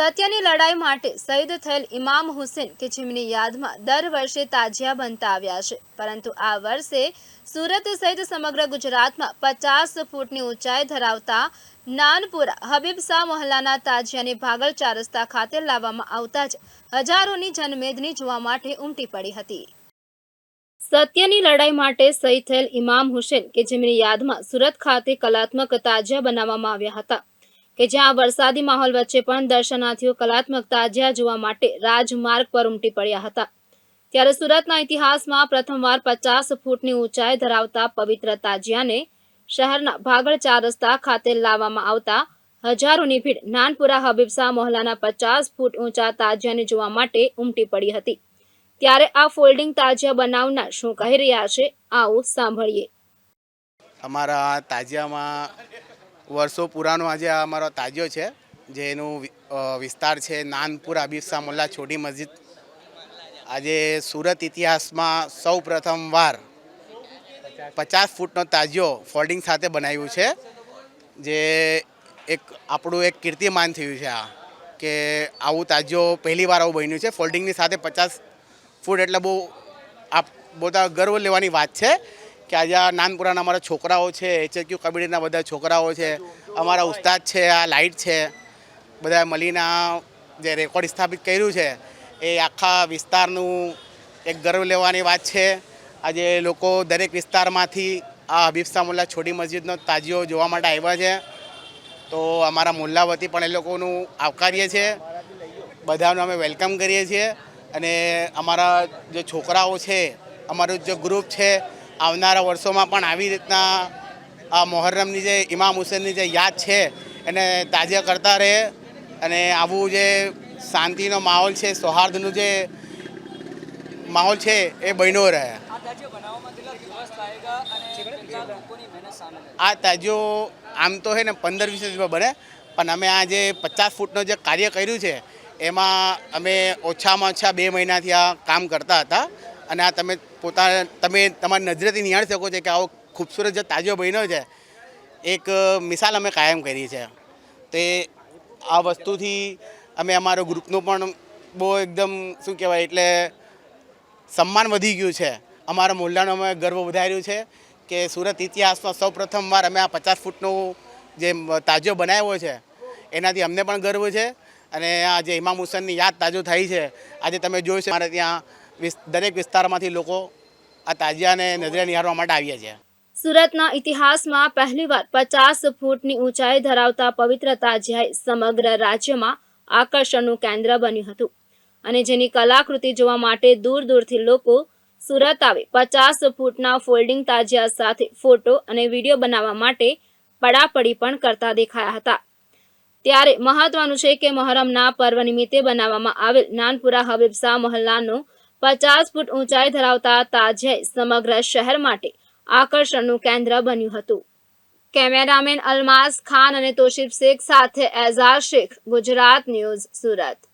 સત્યની લડાઈ માટે શહીદ થયેલ ઇમામ હુસેન કે જેમની યાદમાં દર વર્ષે તાજિયા બનતા આવ્યા છે. પરંતુ આ વર્ષે સુરત સહિત સમગ્ર ગુજરાતમાં પચાસ ફૂટની ઊંચાઈ ધરાવતા નાનપુરા હબીબ શાહ મહોલ્લાના તાજિયાને ભાગલ ચાર રસ્તા ખાતે લાવવામાં આવતા જ હજારોની જનમેદની જોવા માટે ઉમટી પડી હતી. સત્યની લડાઈ માટે શહીદ થયેલ ઇમામ હુસેન કે જેમની યાદમાં સુરત ખાતે કલાત્મક તાજિયા બનાવવામાં આવ્યા હતા. કે જ્યાં વરસાદી માહોલ વચ્ચે પણ દર્શનાર્થીઓ કલાત્મક તાજિયા જોવા માટે રાજમાર્ગ પર ઉમટી પડ્યા હતા. ત્યારે સુરતના ઇતિહાસમાં પ્રથમવાર પચાસ ફૂટની ઊંચાઈ ધરાવતા પવિત્ર તાજિયાને શહેરના ભાગળ ચાર રસ્તા ખાતે લાવવામાં આવતા હજારોની ભીડ નાનપુરા હબીબશાહ મોહલ્લાના પચાસ ફૂટ ઊંચા તાજિયાને જોવા માટે ઉમટી પડી હતી. ત્યારે આ ફોલ્ડિંગ તાજિયા બનાવનાર શું કહી રહ્યા છે, આવું સાંભળીએ. અમારા તાજિયામાં વર્ષો પુરાનો આજે આ અમારો તાજો છે જેનું એનું વિસ્તાર છે, નાનપુર હબીબસા મુલ્લા છોટી મસ્જિદ. આજે સુરત ઇતિહાસમાં સૌ પ્રથમવાર પચાસ ફૂટનો તાજો ફોલ્ડિંગ સાથે બનાવ્યું છે, જે એક, આપણું એક કીર્તિમાન થયું છે આ, કે આવું તાજિયો પહેલીવાર આવું બન્યું છે. ફોલ્ડિંગની સાથે પચાસ ફૂટ એટલે બહુ આપ બધા ગર્વ લેવાની વાત છે. કે આજે આ નાનપુરાના અમારા છોકરાઓ છે એચએક્યુ કબડ્ડીના બધા છોકરાઓ છે, અમારા ઉસ્તાદ છે, આ લાઇટ છે બધા મળીને જે રેકોર્ડ સ્થાપિત કર્યું છે, એ આખા વિસ્તારનું એક ગર્વ લેવાની વાત છે. આજે લોકો દરેક વિસ્તારમાંથી આ હબીબસા મુલ્લા છોટી મસ્જિદનો તાજીઓ જોવા માટે આવ્યા છે. તો અમારા મુલ્લા વતી પણ એ લોકોનું આવકારીએ છીએ. બધાનું અમે વેલકમ કરીએ છીએ. અને અમારા જે છોકરાઓ છે, અમારું જે ગ્રુપ છે આવનારા વર્ષોમાં પણ આવી રીતના આ મોહર્રમની જે ઇમામ હુસેનની જે યાદ છે એને તાજિયા કરતા રહે અને આવું જે શાંતિનો માહોલ છે સૌહાર્દનું જે માહોલ છે એ બન્યો રહે. આ તાજો આમ તો છે ને પંદર વીસ દિવસમાં બને પણ અમે આ જે પચાસ ફૂટનું જે કાર્ય કર્યું છે એમાં અમે ઓછામાં ઓછા બે મહિનાથી આ કામ કરતા હતા. અને આ તમે પોતા તમે તમારી નજરેથી નિહાળી શકો છો કે આવો ખૂબસૂરત જે તાજો બન્યો છે, એક મિસાલ અમે કાયમ કરી છે. તે આ વસ્તુથી અમે અમારો ગ્રુપનું પણ બહુ એકદમ શું કહેવાય, એટલે સન્માન વધી ગયું છે. અમારા મોલ્લાનો અમે ગર્વ વધાર્યું છે કે સુરત ઇતિહાસમાં સૌ પ્રથમવાર અમે આ પચાસ ફૂટનો જે તાજો બનાવ્યો છે, એનાથી અમને પણ ગર્વ છે. અને આ જે ઇમામ હુસેનની યાદ તાજો થઈ છે, આજે તમે જોયું છે અમારે ત્યાં દરેક વિસ્તારમાંથી લોકો આ તાજિયાને નજરે નિહાળવા માટે આવ્યા છે. સુરતના ઇતિહાસમાં પહેલીવાર પચાસ ફૂટની ઊંચાઈ ધરાવતા પવિત્ર તાજિયાએ સમગ્ર રાજ્યમાં આકર્ષણનું કેન્દ્ર બન્યું હતું. અને જેની કલાકૃતિ જોવા માટે દૂર દૂરથી લોકો સુરત આવે પચાસ ફૂટના ફોલ્ડિંગ તાજિયા સાથે ફોટો અને વીડિયો બનાવવા માટે પડાપડી પણ કરતા દેખાયા હતા. ત્યારે મહત્વનું છે કે મહોરમના પર્વ નિમિત્તે બનાવવામાં આવેલ નાનપુરા હબીબ શાહ મહોલ્લાનો પચાસ ફૂટ ઊંચાઈ ધરાવતા તાજિયાએ સમગ્ર શહેર માટે આકર્ષણનું કેન્દ્ર બન્યું હતું. કેમેરામેન અલમાસ ખાન અને તોશિફ શેખ સાથે એઝાર શેખ, ગુજરાત ન્યૂઝ સુરત.